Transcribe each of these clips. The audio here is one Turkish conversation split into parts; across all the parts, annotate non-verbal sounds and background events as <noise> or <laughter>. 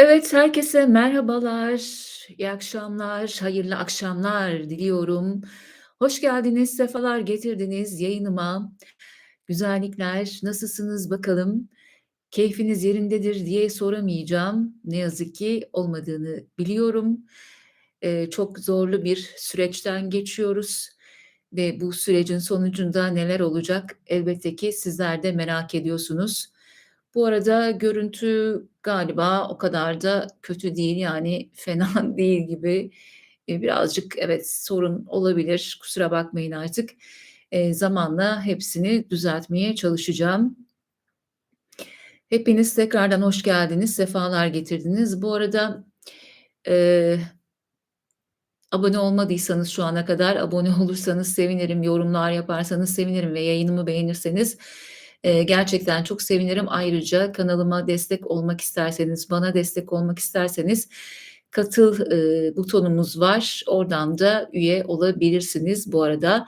Evet, herkese merhabalar, iyi akşamlar, hayırlı akşamlar diliyorum. Hoş geldiniz, sefalar getirdiniz yayınıma. Güzellikler, nasılsınız bakalım? Keyfiniz yerindedir diye soramayacağım. Ne yazık ki olmadığını biliyorum. Eee, çok zorlu bir süreçten geçiyoruz ve bu sürecin sonucunda neler olacak elbette ki sizler de merak ediyorsunuz. Bu arada görüntü galiba o kadar da kötü değil, yani fena <laughs> değil gibi. Eee, birazcık evet, sorun olabilir, kusura bakmayın artık. Eee, zamanla hepsini düzeltmeye çalışacağım. Hepiniz tekrardan hoş geldiniz, sefalar getirdiniz. Bu arada, eee abone olmadıysanız şu ana kadar abone olursanız sevinirim, yorumlar yaparsanız sevinirim ve yayınımı beğenirseniz, eee, gerçekten çok sevinirim. Ayrıca kanalıma destek olmak isterseniz, bana destek olmak isterseniz katıl, ııı, butonumuz var. Oradan da üye olabilirsiniz bu arada.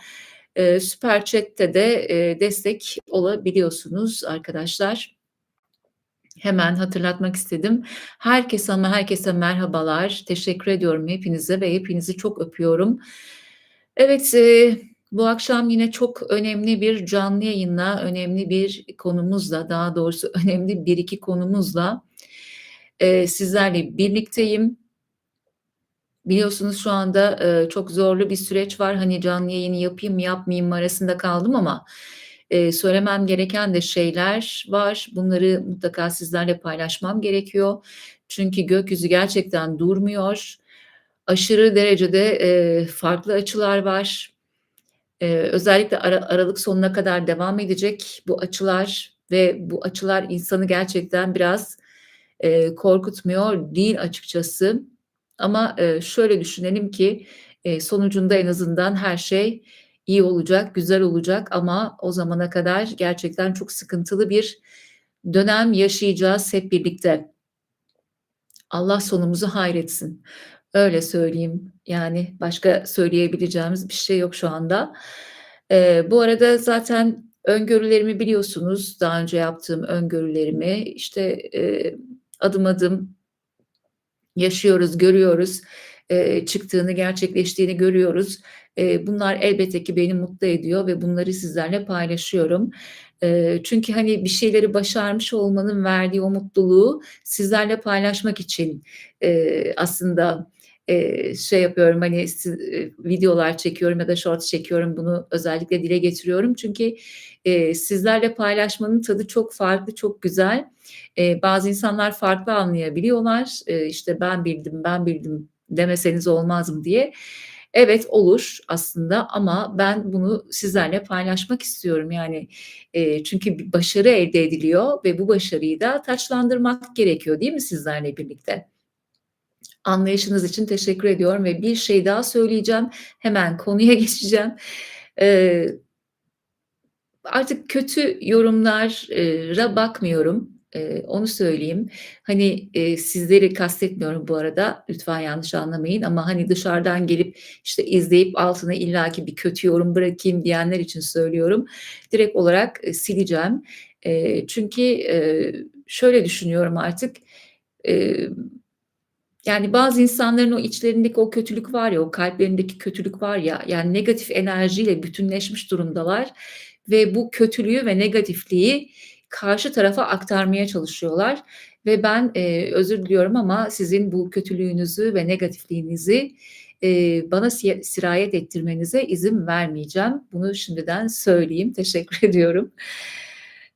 Eee, Süper Chat'te de, eee, destek olabiliyorsunuz arkadaşlar. Hemen hatırlatmak istedim. Herkese ama herkese merhabalar. Teşekkür ediyorum hepinize ve hepinizi çok öpüyorum. Evet, eee, bu akşam yine çok önemli bir canlı yayınla, önemli bir konumuzla, daha doğrusu <laughs> önemli 1-2 konumuzla, eee, sizlerle birlikteyim. Biliyorsunuz şu anda, eee, çok zorlu bir süreç var. Hani canlı yayını yapayım mı yapmayayım arasında kaldım ama, eee, söylemem gereken de şeyler var. Bunları mutlaka sizlerle paylaşmam gerekiyor. Çünkü gökyüzü gerçekten durmuyor. Aşırı derecede, eee, farklı açılar var. Eee, özellikle ara aralık sonuna kadar devam edecek bu açılar ve bu açılar insanı gerçekten biraz, eee, korkutmuyor değil açıkçası. Ama, eee, şöyle düşünelim ki, eee, sonucunda en azından her şey iyi olacak, güzel olacak ama o zamana kadar gerçekten çok sıkıntılı bir dönem yaşayacağız hep birlikte. Allah sonumuzu hayretsin. Öyle söyleyeyim. Yani başka söyleyebileceğimiz bir şey yok şu anda. Eee, bu arada zaten öngörülerimi biliyorsunuz. Daha önce yaptığım öngörülerimi, işte, eee, adım adım yaşıyoruz, görüyoruz. Eee, çıktığını, gerçekleştiğini görüyoruz. Eee, bunlar elbette ki beni mutlu ediyor ve bunları sizlerle paylaşıyorum. Eee, çünkü, hani, bir şeyleri başarmış olmanın verdiği o mutluluğu sizlerle paylaşmak için, eee, aslında, eee, şey yapıyorum, hani, siz eee, videolar çekiyorum ya da shorts çekiyorum. Bunu özellikle dile getiriyorum. Çünkü, eee, sizlerle paylaşmanın tadı çok farklı, çok güzel. Eee, bazı insanlar farklı anlayabiliyorlar. Eee, işte, "Ben bildim, ben bildim demeseniz olmaz mı?" diye. Evet, olur aslında ama ben bunu sizlerle paylaşmak istiyorum. Yani, eee, çünkü bir başarı elde ediliyor ve bu başarıyı da taçlandırmak gerekiyor, değil mi sizlerle birlikte? Anlayışınız için teşekkür ediyorum ve bir şey daha söyleyeceğim. Hemen konuya <laughs> geçeceğim. Eee artık kötü yorumlar eee, ra bakmıyorum. Eee, onu söyleyeyim. Hani, eee, sizleri kastetmiyorum bu arada, lütfen yanlış anlamayın ama, hani, dışarıdan gelip, işte, izleyip altına illaki bir kötü yorum bırakayım diyenler için söylüyorum. Direkt olarak, eee, sileceğim. Eee, çünkü, eee, şöyle düşünüyorum artık, emm, yani, bazı insanların o içlerindeki o kötülük var ya, o kalplerindeki kötülük var ya, yani, negatif enerjiyle bütünleşmiş durumdalar ve bu kötülüğü ve negatifliği karşı tarafa aktarmaya çalışıyorlar ve ben, eee, özür diliyorum ama sizin bu kötülüğünüzü ve negatifliğinizi, eee, bana sirayet ettirmenize izin vermeyeceğim. Bunu şimdiden söyleyeyim. <laughs> Teşekkür ediyorum.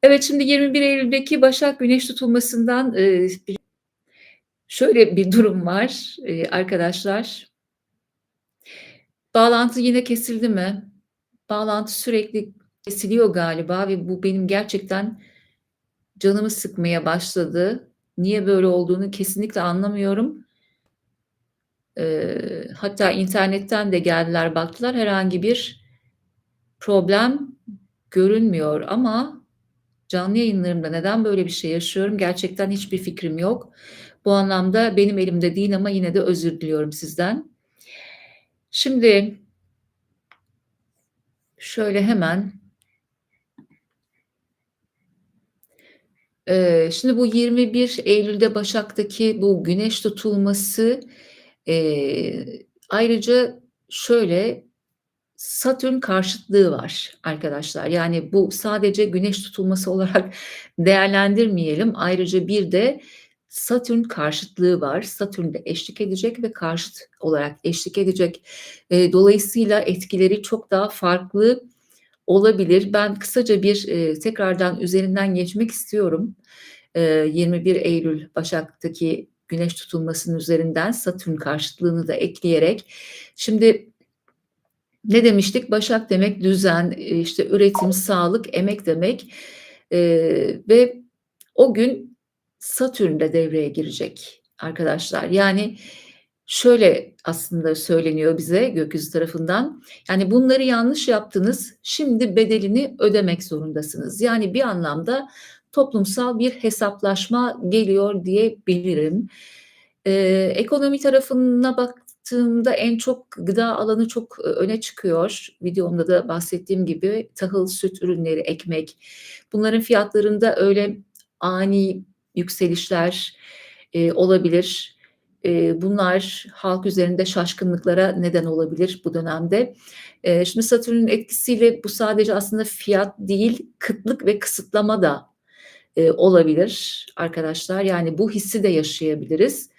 Evet, şimdi 21 Eylül'deki Başak Güneş tutulmasından, eee, bir şöyle bir durum var, eee, arkadaşlar. Bağlantı yine kesildi mi? Bağlantı sürekli kesiliyor galiba ve bu benim gerçekten canımı sıkmaya başladı. Niye böyle olduğunu kesinlikle anlamıyorum. Eee, hatta internetten de geldiler, baktılar. Herhangi bir problem görünmüyor ama canlı yayınlarımda neden böyle bir şey yaşıyorum gerçekten hiçbir fikrim yok. Bu anlamda benim elimde değil ama yine de özür diliyorum sizden. Şimdi şöyle hemen Eee, şimdi bu 21 Eylül'de Başak'taki bu güneş tutulması, eee, ayrıca şöyle, Satürn karşıtlığı var arkadaşlar. Yani bu sadece güneş tutulması olarak <laughs> değerlendirmeyelim. Ayrıca bir de Satürn karşıtlığı var. Satürn de eşlik edecek ve karşıt olarak eşlik edecek. Eee, dolayısıyla etkileri çok daha farklı olabilir. Ben kısaca bir, eee, tekrardan üzerinden geçmek istiyorum. Eee, 21 Eylül Başak'taki güneş tutulmasının üzerinden Satürn karşıtlığını da ekleyerek. Şimdi ne demiştik? Başak demek düzen, eee, işte üretim, sağlık, emek demek, eee, ve o gün Satürn de devreye girecek arkadaşlar. Yani şöyle aslında söyleniyor bize gökyüzü tarafından, yani bunları yanlış yaptınız, şimdi bedelini ödemek zorundasınız. Yani bir anlamda toplumsal bir hesaplaşma geliyor diyebilirim. Eee, ekonomi tarafına baktığımda en çok gıda alanı çok, ııı, öne çıkıyor. Videomda da bahsettiğim gibi tahıl, süt ürünleri, ekmek bunların fiyatlarında öyle ani yükselişler, eee, olabilir. Eee, bunlar halk üzerinde şaşkınlıklara neden olabilir bu dönemde. Eee, şimdi Satürn'ün etkisiyle bu sadece aslında fiyat değil, kıtlık ve kısıtlama da, eee, olabilir arkadaşlar. Yani bu hissi de yaşayabiliriz.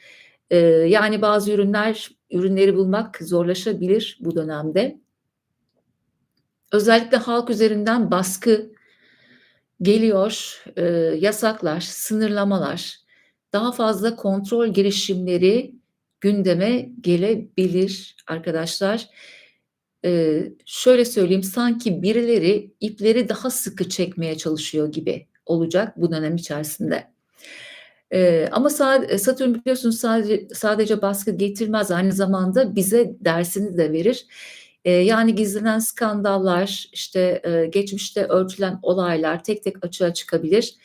Eee, yani bazı ürünler ürünleri bulmak zorlaşabilir bu dönemde. Özellikle halk üzerinden baskı geliyor. Eee, yasaklar, sınırlamalar, daha fazla kontrol girişimleri gündeme gelebilir arkadaşlar. Eee, şöyle söyleyeyim, sanki birileri ipleri daha sıkı çekmeye çalışıyor gibi olacak bu dönem içerisinde. Eee, ama sa Satürn biliyorsunuz sadece sadece baskı getirmez, aynı zamanda bize dersini de verir. Eee, yani gizlenen skandallar, işte, eee, geçmişte örtülen olaylar tek tek açığa çıkabilir.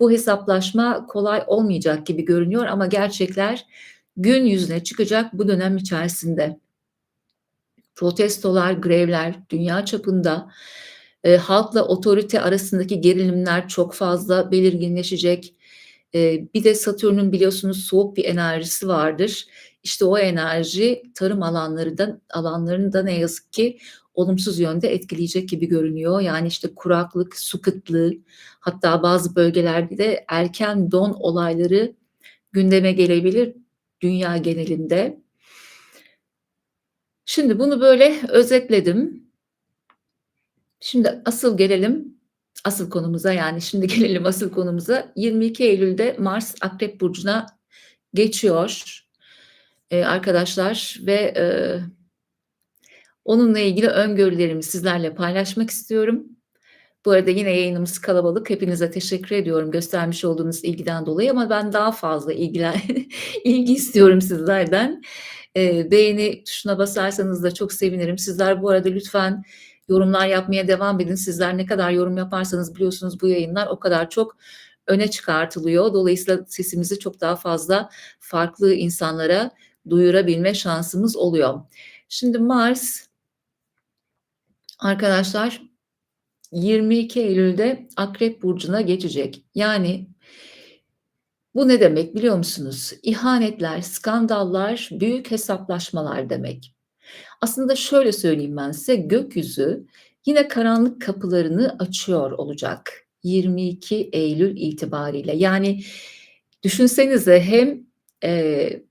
Bu hesaplaşma kolay olmayacak gibi görünüyor ama gerçekler gün yüzüne çıkacak bu dönem içerisinde. Protestolar, grevler dünya çapında, eee, halkla otorite arasındaki gerilimler çok fazla belirginleşecek. Eee, bir de Satürn'ün biliyorsunuz soğuk bir enerjisi vardır. İşte o enerji tarım alanları da alanlarını da ne yazık ki olumsuz yönde etkileyecek gibi görünüyor. Yani, işte, kuraklık, su kıtlığı hatta bazı bölgelerde de erken don olayları gündeme gelebilir dünya genelinde. Şimdi bunu böyle özetledim. Şimdi asıl gelelim asıl konumuza, yani şimdi <laughs> gelelim asıl konumuza. 22 Eylül'de Mars Akrep burcuna geçiyor, eee, arkadaşlar ve, eee, onunla ilgili öngörülerimi sizlerle paylaşmak istiyorum. Bu arada yine yayınımız kalabalık. Hepinize teşekkür ediyorum göstermiş olduğunuz ilgiden dolayı ama ben daha fazla ilgilen <laughs> ilgi istiyorum sizlerden. Eee, beğeni tuşuna basarsanız da çok sevinirim. Sizler bu arada lütfen yorumlar yapmaya devam edin. Sizler ne kadar yorum yaparsanız biliyorsunuz bu yayınlar o kadar çok öne çıkartılıyor. Dolayısıyla sesimizi çok daha fazla farklı insanlara duyurabilme şansımız oluyor. Şimdi Mars arkadaşlar 22 Eylül'de Akrep burcuna geçecek. Yani bu ne demek biliyor musunuz? İhanetler, skandallar, büyük hesaplaşmalar demek. Aslında şöyle söyleyeyim ben size, gökyüzü yine karanlık kapılarını açıyor olacak 22 Eylül itibariyle. Yani düşünsenize hem, eee,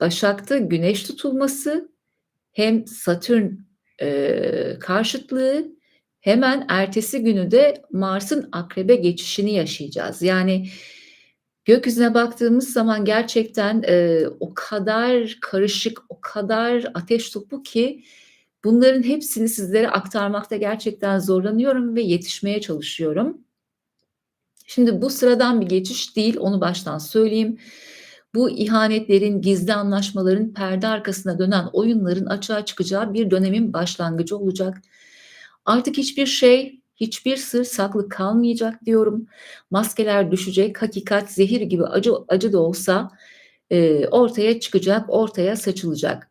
Başak'ta güneş tutulması hem Satürn, eee, karşıtlığı hemen ertesi günü de Mars'ın Akrep'e geçişini yaşayacağız. Yani gökyüzüne baktığımız zaman gerçekten, eee, o kadar karışık, o kadar ateş topu ki bunların hepsini sizlere aktarmakta gerçekten zorlanıyorum ve yetişmeye çalışıyorum. Şimdi bu sıradan bir geçiş değil, onu baştan söyleyeyim. Bu ihanetlerin, gizli anlaşmaların, perde arkasına dönen oyunların açığa çıkacağı bir dönemin başlangıcı olacak. Artık hiçbir şey, hiçbir sır saklı kalmayacak diyorum. Maskeler düşecek, hakikat zehir gibi acı acı da olsa, eee, ortaya çıkacak, ortaya saçılacak.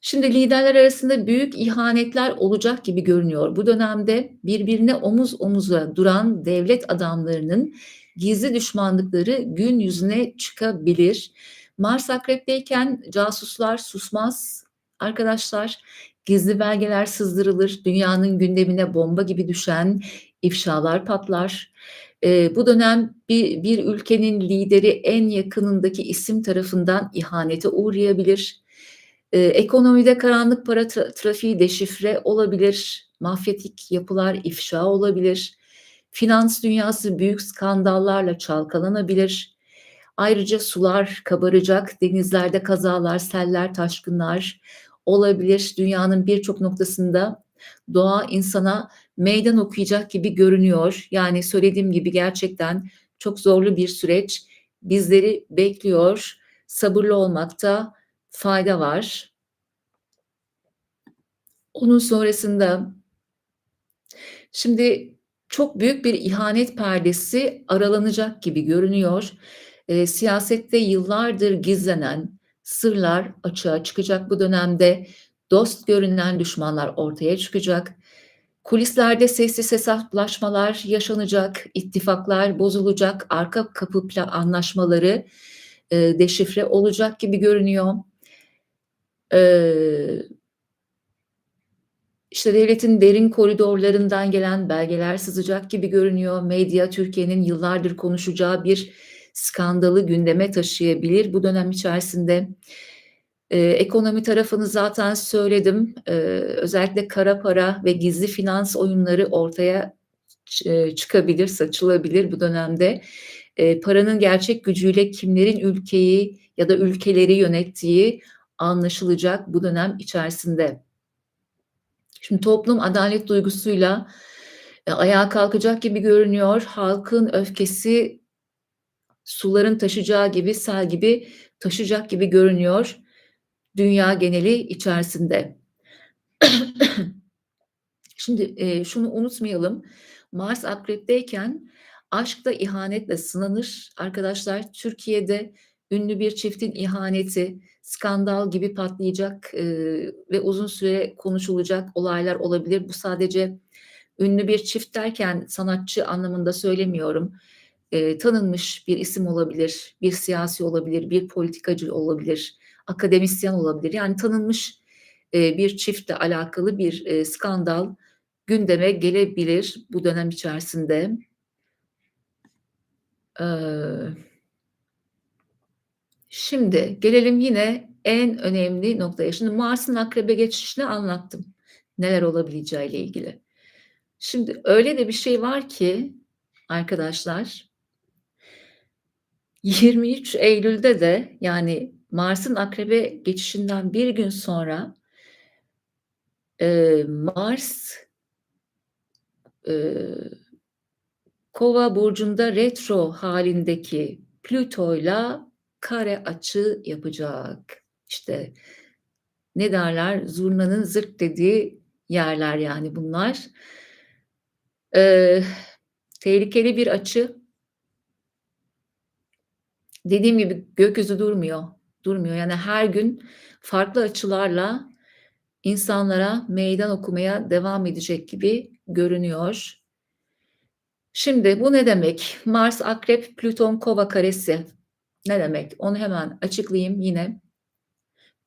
Şimdi liderler arasında büyük ihanetler olacak gibi görünüyor. Bu dönemde birbirine omuz omuza duran devlet adamlarının gizli düşmanlıkları gün yüzüne çıkabilir. Mars Akrep'teyken casuslar susmaz arkadaşlar. Gizli belgeler sızdırılır. Dünyanın gündemine bomba gibi düşen ifşalar patlar. Eee, bu dönem bir bir ülkenin lideri en yakınındaki isim tarafından ihanete uğrayabilir. Eee, ekonomide karanlık para tra trafiği deşifre olabilir. Mafyatik yapılar ifşa olabilir. Finans dünyası büyük skandallarla çalkalanabilir. Ayrıca sular kabaracak, denizlerde kazalar, seller, taşkınlar olabilir. Dünyanın birçok noktasında doğa insana meydan okuyacak gibi görünüyor. Yani söylediğim gibi gerçekten çok zorlu bir süreç bizleri bekliyor. Sabırlı olmakta fayda var. Onun sonrasında şimdi çok büyük bir ihanet perdesi aralanacak gibi görünüyor. Eee, siyasette yıllardır gizlenen sırlar açığa çıkacak bu dönemde. Dost görünen düşmanlar ortaya çıkacak. Kulislerde sessiz hesaplaşmalar yaşanacak, ittifaklar bozulacak, arka kapı anlaşmaları, eee, deşifre olacak gibi görünüyor. Eee işte devletin derin koridorlarından gelen belgeler sızacak gibi görünüyor. Medya Türkiye'nin yıllardır konuşacağı bir skandalı gündeme taşıyabilir bu dönem içerisinde. Eee, ekonomi tarafını zaten söyledim. Eee, özellikle kara para ve gizli finans oyunları ortaya eee, çıkabilir, saçılabilir bu dönemde. Eee, paranın gerçek gücüyle kimlerin ülkeyi ya da ülkeleri yönettiği anlaşılacak bu dönem içerisinde. Şimdi toplum adalet duygusuyla, eee, ayağa kalkacak gibi görünüyor. Halkın öfkesi suların taşacağı gibi, sel gibi taşacak gibi görünüyor dünya geneli içerisinde. <clears throat> Şimdi, eee, şunu unutmayalım. Mars Akrep'teyken aşk da ihanetle sınanır. Arkadaşlar Türkiye'de ünlü bir çiftin ihaneti skandal gibi patlayacak, eee, ve uzun süre konuşulacak olaylar olabilir. Bu sadece ünlü bir çift derken sanatçı anlamında söylemiyorum. Eee, tanınmış bir isim olabilir, bir siyasi olabilir, bir politikacı olabilir, akademisyen olabilir. Yani tanınmış, eee, bir çiftle alakalı bir, eee, skandal gündeme gelebilir bu dönem içerisinde. Eee Şimdi gelelim yine en önemli noktaya. Şimdi Mars'ın Akrep'e geçişini anlattım. Neler olabileceğiyle ilgili. Şimdi öyle de bir şey var ki arkadaşlar 23 Eylül'de de yani Mars'ın Akrep'e geçişinden bir gün sonra eee, Mars eee, Kova burcunda retro halindeki Plüto'yla kare açı yapacak. İşte ne derler? Zurnanın zırt dediği yerler yani bunlar. Eee, tehlikeli bir açı. Dediğim gibi gökyüzü durmuyor, durmuyor. Yani her gün farklı açılarla insanlara meydan okumaya devam edecek gibi görünüyor. Şimdi bu ne demek? Mars Akrep Plüton Kova karesi ne demek? Onu hemen açıklayayım yine.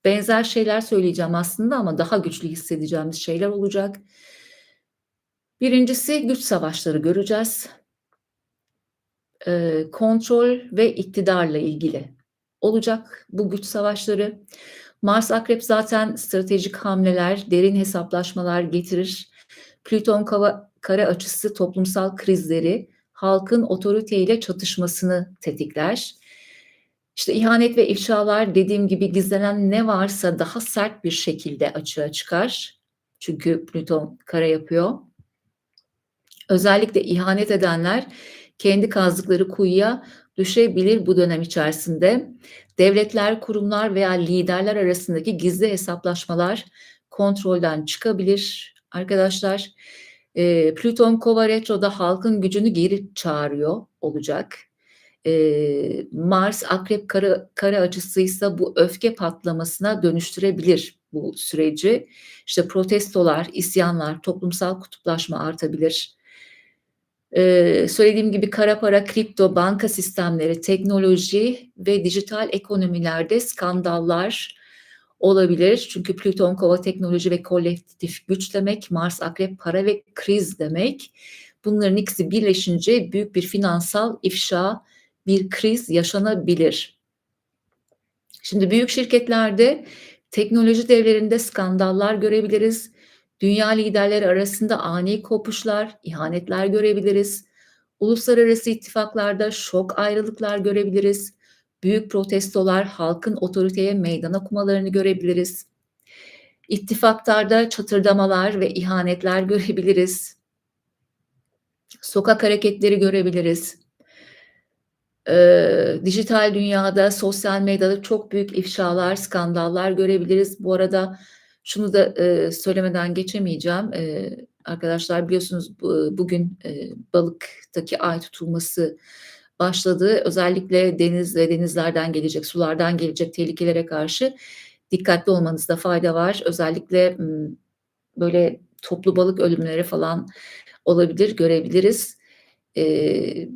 Benzer şeyler söyleyeceğim aslında ama daha güçlü hissedeceğimiz şeyler olacak. Birincisi güç savaşları göreceğiz. Eee, kontrol ve iktidarla ilgili olacak bu güç savaşları. Mars Akrep zaten stratejik hamleler, derin hesaplaşmalar getirir. Plüton kava kare açısı toplumsal krizleri, halkın otoriteyle çatışmasını tetikler. İşte ihanet ve ifşalar dediğim gibi gizlenen ne varsa daha sert bir şekilde açığa çıkar. Çünkü Plüton kare yapıyor. Özellikle ihanet edenler kendi kazdıkları kuyuya düşebilir bu dönem içerisinde. Devletler, kurumlar veya liderler arasındaki gizli hesaplaşmalar kontrolden çıkabilir arkadaşlar. Plüton Kova retroda halkın gücünü geri çağırıyor olacak. Eee, Mars Akrep kare kare açısıysa bu öfke patlamasına dönüştürebilir bu süreci. İşte protestolar, isyanlar, toplumsal kutuplaşma artabilir. Eee, söylediğim gibi kara para, kripto, banka sistemleri, teknoloji ve dijital ekonomilerde skandallar olabilir. Çünkü Plüton Kova teknoloji ve kolektif güç demek, Mars Akrep para ve kriz demek. Bunların ikisi birleşince büyük bir finansal ifşa, bir kriz yaşanabilir. Şimdi büyük şirketlerde, teknoloji devlerinde skandallar görebiliriz. Dünya liderleri arasında ani kopuşlar, ihanetler görebiliriz. Uluslararası ittifaklarda şok ayrılıklar görebiliriz. Büyük protestolar, halkın otoriteye meydan okumalarını görebiliriz. İttifaklarda çatırdamalar ve ihanetler görebiliriz. Sokak hareketleri görebiliriz. Eee, dijital dünyada, sosyal medyada çok büyük ifşalar, skandallar görebiliriz. Bu arada şunu da, eee, söylemeden geçemeyeceğim. Eee, arkadaşlar biliyorsunuz bu bugün, eee, balıktaki ay tutulması başladı. Özellikle deniz ve denizlerden gelecek, sulardan gelecek tehlikelere karşı dikkatli olmanızda fayda var. Özellikle, böyle toplu balık ölümleri falan olabilir, görebiliriz. Eee,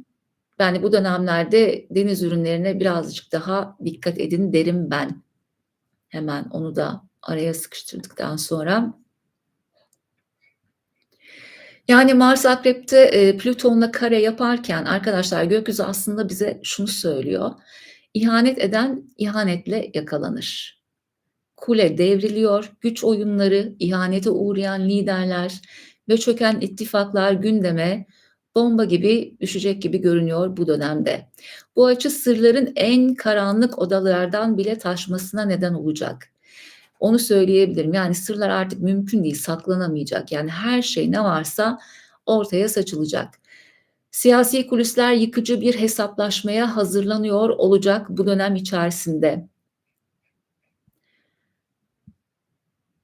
yani bu dönemlerde deniz ürünlerine birazcık daha dikkat edin derim ben. Hemen onu da araya sıkıştırdıktan sonra. Yani Mars Akrep'te, eee, Plüton'la kare yaparken arkadaşlar gökyüzü aslında bize şunu söylüyor: İhanet eden ihanetle yakalanır. Kule devriliyor, güç oyunları, ihanete uğrayan liderler ve çöken ittifaklar gündeme bomba gibi düşecek gibi görünüyor bu dönemde. Bu açı sırların en karanlık odalardan bile taşmasına neden olacak. Onu söyleyebilirim. Yani sırlar artık mümkün değil, saklanamayacak. Yani her şey ne varsa ortaya saçılacak. Siyasi kulisler yıkıcı bir hesaplaşmaya hazırlanıyor olacak bu dönem içerisinde.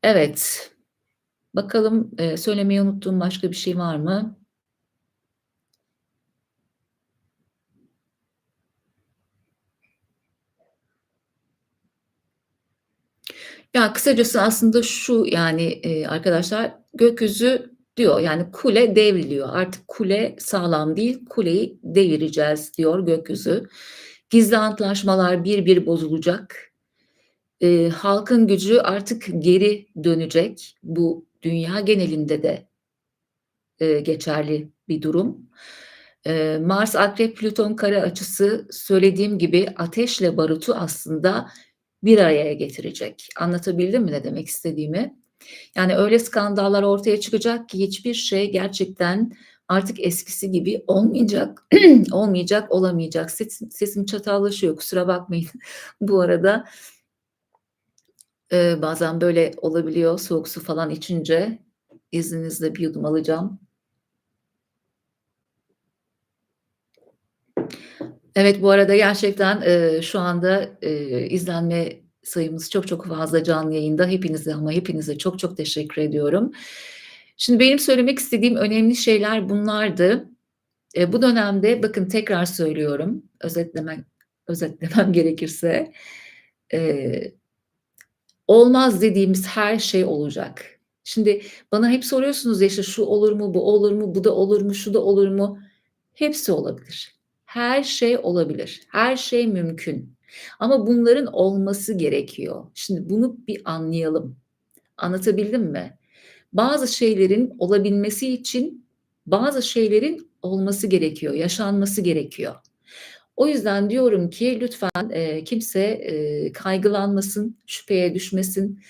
Evet. Bakalım, eee, söylemeyi unuttuğum başka bir şey var mı? Ya, kısacası aslında şu, yani, eee, arkadaşlar, gökyüzü diyor, yani kule devriliyor. Artık kule sağlam değil, kuleyi devireceğiz diyor gökyüzü. Gizli antlaşmalar bir bir bozulacak. Eee, halkın gücü artık geri dönecek. Bu dünya genelinde de eee, geçerli bir durum. Eee, Mars Akrep Plüton kare açısı söylediğim gibi ateşle barutu aslında bir araya getirecek. Anlatabildim mi ne demek istediğimi? Yani öyle skandallar ortaya çıkacak ki hiçbir şey gerçekten artık eskisi gibi olmayacak, <clears throat> olmayacak, olamayacak. Sesim sesim çatallaşıyor, kusura bakmayın <laughs> bu arada. Eee, bazen böyle olabiliyor soğuk su falan içince. İzninizle bir yudum alacağım. Evet, bu arada gerçekten, eee, şu anda, eee, izlenme sayımız çok çok fazla canlı yayında. Hepinize ama hepinize çok çok teşekkür ediyorum. Şimdi benim söylemek istediğim önemli şeyler bunlardı. Eee, bu dönemde bakın tekrar söylüyorum, özetlemek özetlemem <laughs> gerekirse, eee, olmaz dediğimiz her şey olacak. Şimdi bana hep soruyorsunuz ya, işte, şu olur mu, bu olur mu, bu da olur mu, şu da olur mu? Hepsi olabilir. Her şey olabilir. Her şey mümkün. Ama bunların olması gerekiyor. Şimdi bunu bir anlayalım. Anlatabildim mi? Bazı şeylerin olabilmesi için bazı şeylerin olması gerekiyor, yaşanması gerekiyor. O yüzden diyorum ki lütfen, eee, kimse, eee, kaygılanmasın, şüpheye düşmesin.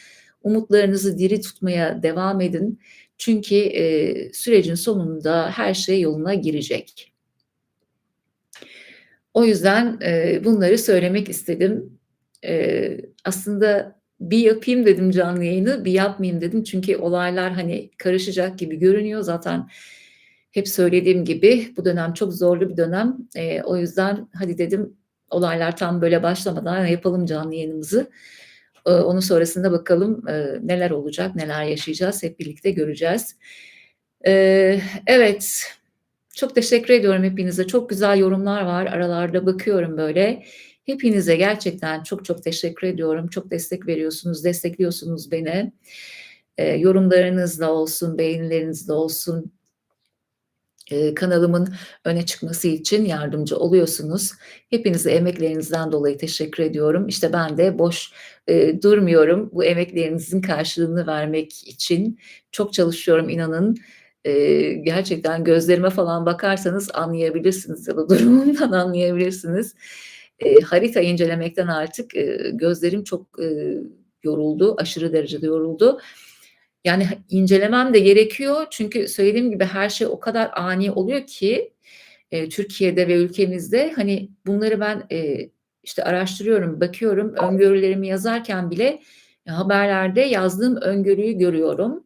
Umutlarınızı diri tutmaya devam edin. Çünkü, eee, sürecin sonunda her şey yoluna girecek. O yüzden, eee, bunları söylemek istedim. Eee, aslında bir yapayım dedim canlı yayını, bir yapmayayım dedim. Çünkü olaylar, hani, karışacak gibi görünüyor. Zaten hep söylediğim gibi bu dönem çok zorlu bir dönem. Eee, o yüzden hadi dedim olaylar tam böyle başlamadan yapalım canlı yayınımızı. Eee, onun sonrasında bakalım, eee, neler olacak, neler yaşayacağız hep birlikte göreceğiz. Eee, evet, çok teşekkür ediyorum hepinize. Çok güzel yorumlar var. Aralarda bakıyorum böyle. Hepinize gerçekten çok çok teşekkür ediyorum. Çok destek veriyorsunuz, destekliyorsunuz beni. Eee, yorumlarınızla olsun, beğenilerinizle olsun. Eee, kanalımın öne çıkması için yardımcı oluyorsunuz. Hepinize emeklerinizden dolayı teşekkür ediyorum. İşte ben de boş, eee, durmuyorum bu emeklerinizin karşılığını vermek için. Çok çalışıyorum inanın. Eee, gerçekten gözlerime falan bakarsanız anlayabilirsiniz ya da <laughs> durumumdan anlayabilirsiniz. Eee, harita incelemekten artık, eee, gözlerim çok, eee, yoruldu, aşırı derecede yoruldu. Yani, incelemem de gerekiyor çünkü söylediğim gibi her şey o kadar ani oluyor ki, eee, Türkiye'de ve ülkemizde, hani, bunları ben, eee, işte, araştırıyorum, bakıyorum, öngörülerimi yazarken bile haberlerde yazdığım öngörüyü görüyorum.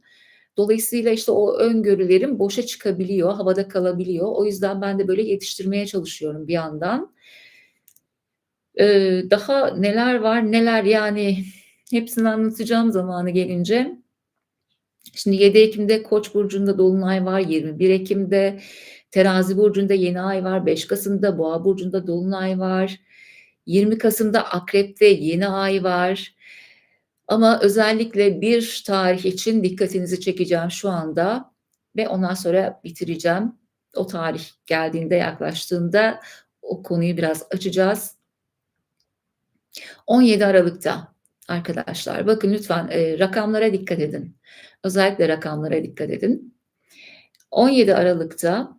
Dolayısıyla, işte, o öngörülerim boşa çıkabiliyor, havada kalabiliyor. O yüzden ben de böyle yetiştirmeye çalışıyorum bir yandan. Eee, daha neler var, neler, yani, hepsini anlatacağım zamanı gelince. Şimdi 7 Ekim'de Koç burcunda dolunay var, 21 Ekim'de Terazi burcunda yeni ay var, 5 Kasım'da Boğa burcunda dolunay var, 20 Kasım'da Akrep'te yeni ay var. Ama özellikle bir tarih için dikkatinizi çekeceğim şu anda ve ondan sonra bitireceğim. O tarih geldiğinde, yaklaştığında o konuyu biraz açacağız. 17 Aralık'ta arkadaşlar, bakın lütfen, eee, rakamlara dikkat edin. Özellikle rakamlara dikkat edin. 17 Aralık'ta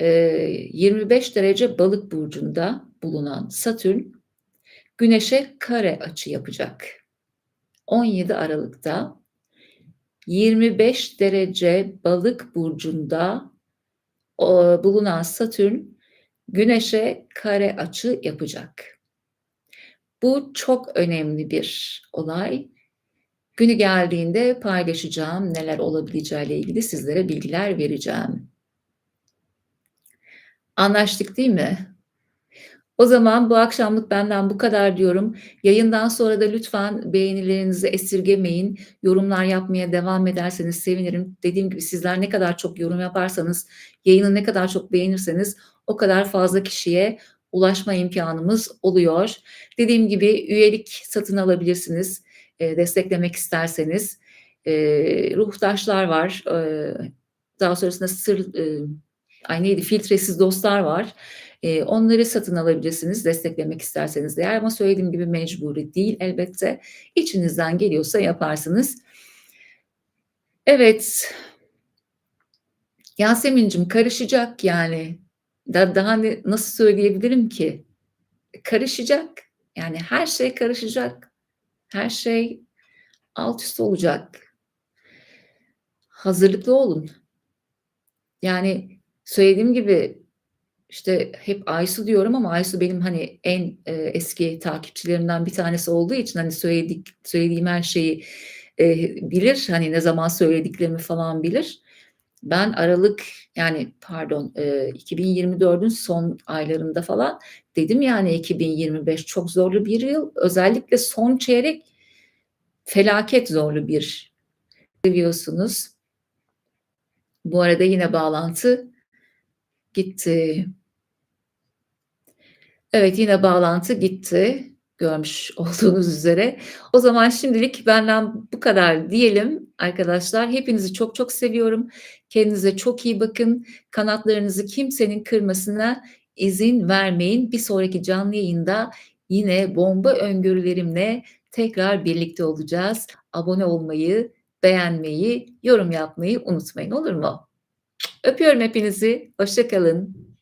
eee, 25 derece Balık burcunda bulunan Satürn Güneş'e kare açı yapacak. 17 Aralık'ta 25 derece Balık burcunda, bulunan Satürn Güneş'e kare açı yapacak. Bu çok önemli bir olay. Günü geldiğinde paylaşacağım, neler olabileceğiyle ilgili sizlere bilgiler vereceğim. Anlaştık değil mi? O zaman bu akşamlık benden bu kadar diyorum. Yayından sonra da lütfen beğenilerinizi esirgemeyin. Yorumlar yapmaya devam ederseniz sevinirim. Dediğim gibi sizler ne kadar çok yorum yaparsanız, yayını ne kadar çok beğenirseniz o kadar fazla kişiye ulaşma imkânımız oluyor. Dediğim gibi üyelik satın alabilirsiniz, eee, desteklemek isterseniz. Eee, ruhtaşlar var, eee, daha sonrasında sır, ııı, ay neydi, filtresiz dostlar var. Eee, onları satın alabilirsiniz desteklemek isterseniz eğer ama söylediğim gibi mecburi değil elbette. İçinizden geliyorsa yaparsınız. Evet. Yasemin'cim karışacak yani. Da daha ne nasıl söyleyebilirim ki? Karışacak. Yani her şey karışacak. Her şey alt üst olacak. Hazırlıklı olun. Yani söylediğim gibi, işte, hep Aysu diyorum ama Aysu benim, hani, en, eee, eski takipçilerimden bir tanesi olduğu için, hani, söyledik söylediğim her şeyi, eee, bilir. Hani, ne zaman söylediklerimi falan bilir. Ben aralık, yani, pardon, eee, 2024'ün son aylarında falan dedim, yani, 2025 çok zorlu bir yıl. Özellikle son çeyrek felaket zorlu bir Seviyorsunuz. Bu arada yine bağlantı gitti. Evet, yine bağlantı gitti, görmüş <laughs> olduğunuz üzere. O zaman şimdilik benden bu kadar diyelim arkadaşlar. Hepinizi çok çok seviyorum. Kendinize çok iyi bakın. Kanatlarınızı kimsenin kırmasına izin vermeyin. Bir sonraki canlı yayında yine bomba öngörülerimle tekrar birlikte olacağız. Abone olmayı, beğenmeyi, yorum yapmayı unutmayın, olur mu? Öpüyorum hepinizi, hoşça kalın.